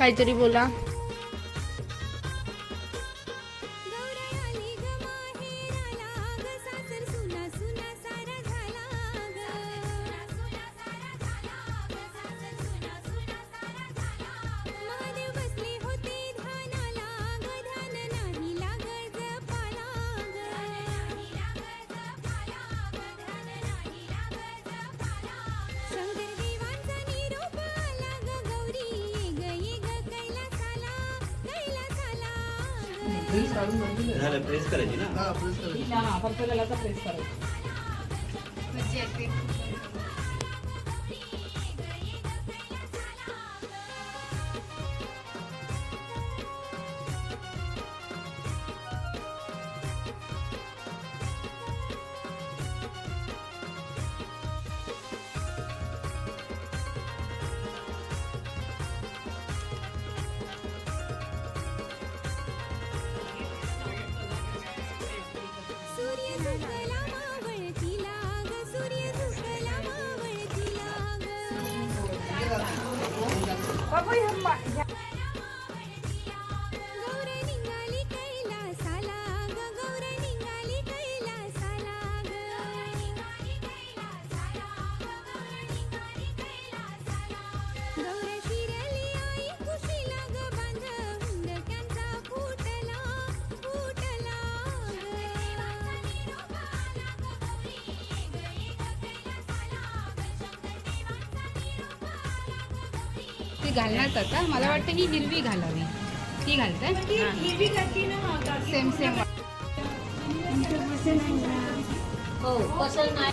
काहीतरी बोला. काढून झालं प्रेस करायची ना? हा प्रेस करायची. हा फक्त त्याला प्रेस करायचं. 我也想买去 तुम्ही घालणार आता मला वाटतं ही हिरवी घालावी. ती घालताय? सेम सेम हो पसंत नाही.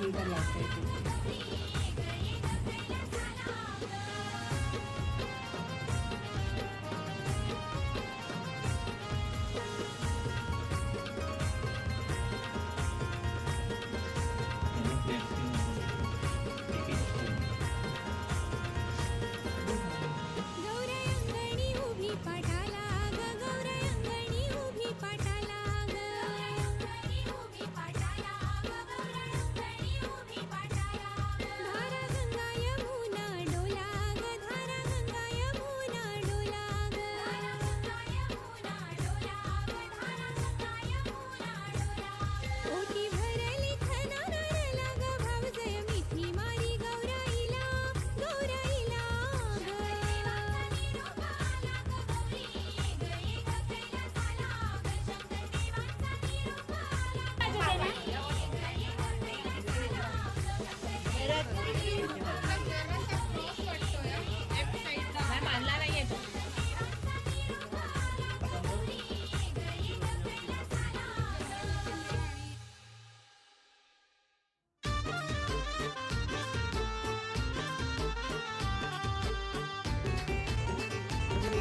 Y verla.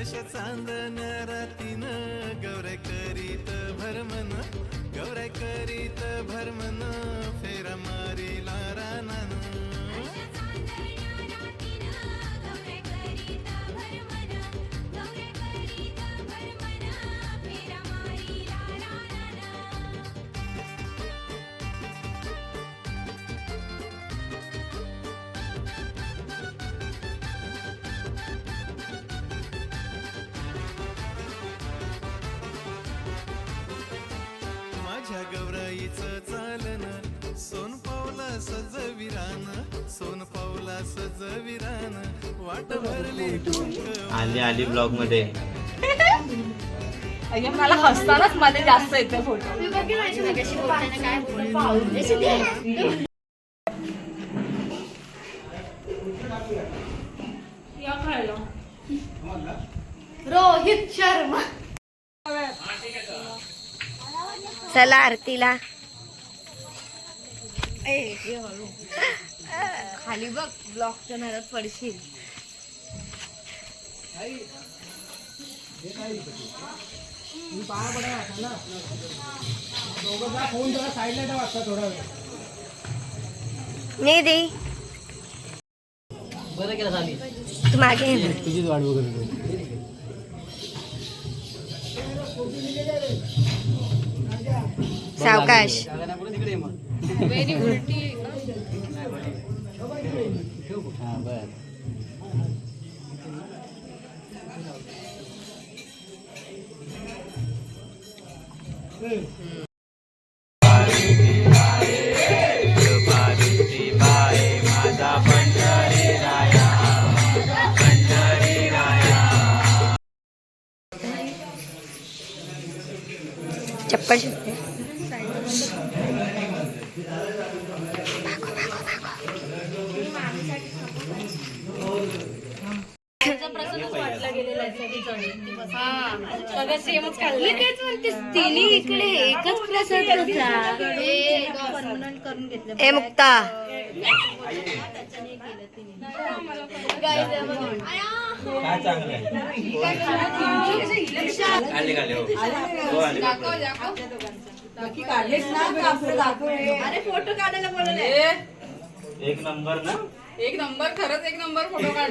अशा चांदन रातीन गौऱ्या करीत भरमन गौऱ्या करीत भरमन फेरा मारीला रानानं. माझ्या गौराईचं चालन. सोन पावला सजविरान सोन पावला सजविरान वाट भरली आली आली ब्लॉगमध्ये. अय्या मला हसतानाच मध्ये जास्त येते फोटो रोहित शर्मा. चला आरतीला. खाली बघ ब्लॉकच्या नादात पडशील. नाही दे. तू मागे ये. ना. सावकाश. व्हेरी तेच तिने इकडे एकच प्रसाद ए मुक्ता. काय चांगलं आहे? आले आले हो. हो. आले एक नंबर ना? एक नंबर खरंच एक नंबर फोटो काढ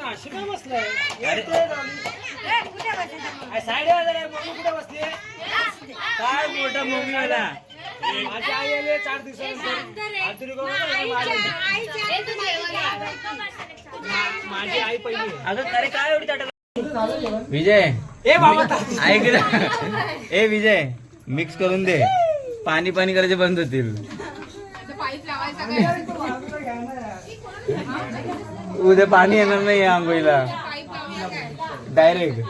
असे काय बसलाय? साडे हजार मम्मी कुठे बसली काय मोठा मम्मी माझी आई आली चार दिवसानंतर. माझी आई. पहिली अगं अरे काय एवढी ताटक विजय. ए बाबा ऐक ए विजय मिक्स करून दे. पाणी पाणी करायचे बंद होतील. पाईप लावायचा काय? उद्या पाणी येणार नाही आंघोळीला. डायरेक्ट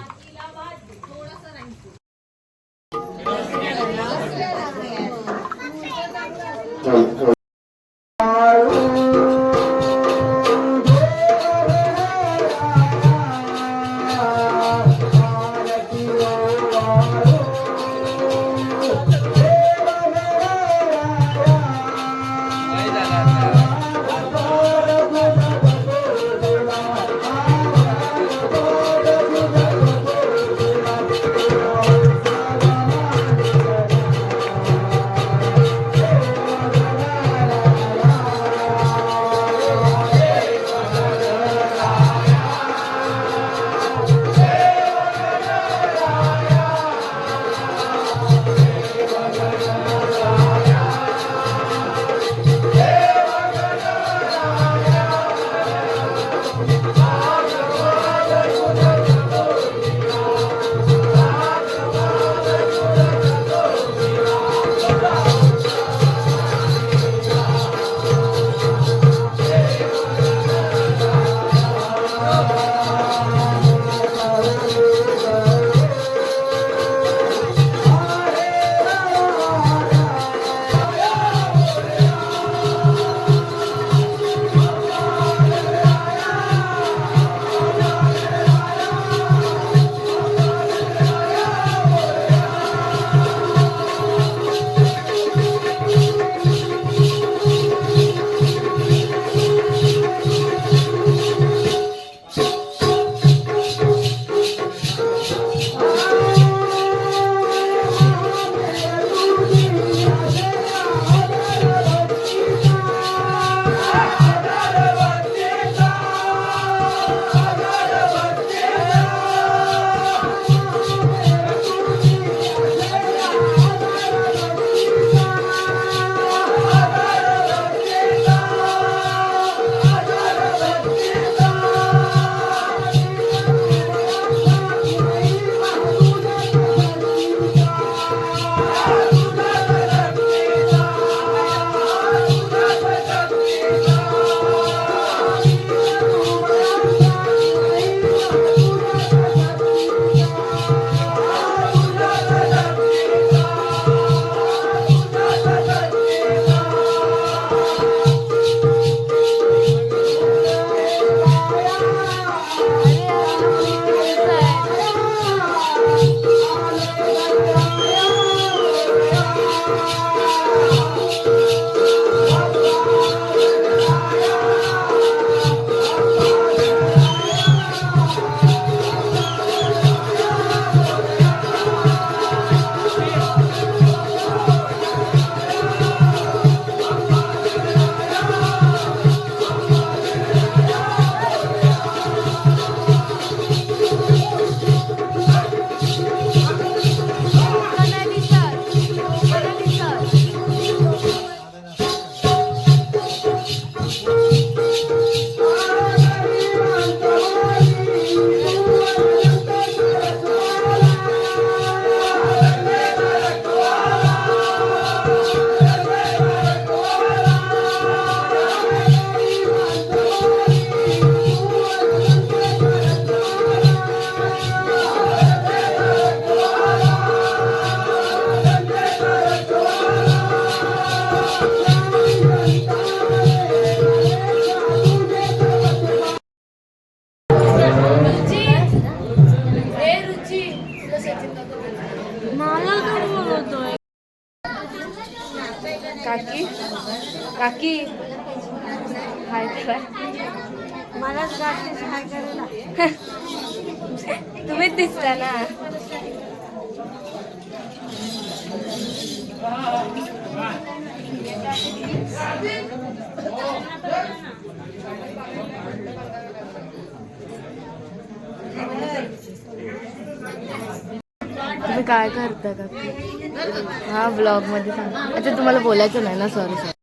तुम्हीच दिसता ना. तुम्ही काय करता का? हा ब्लॉगमध्ये सांग. अच्छा तुम्हाला बोलायचं नाही ना सॉरी सॉरी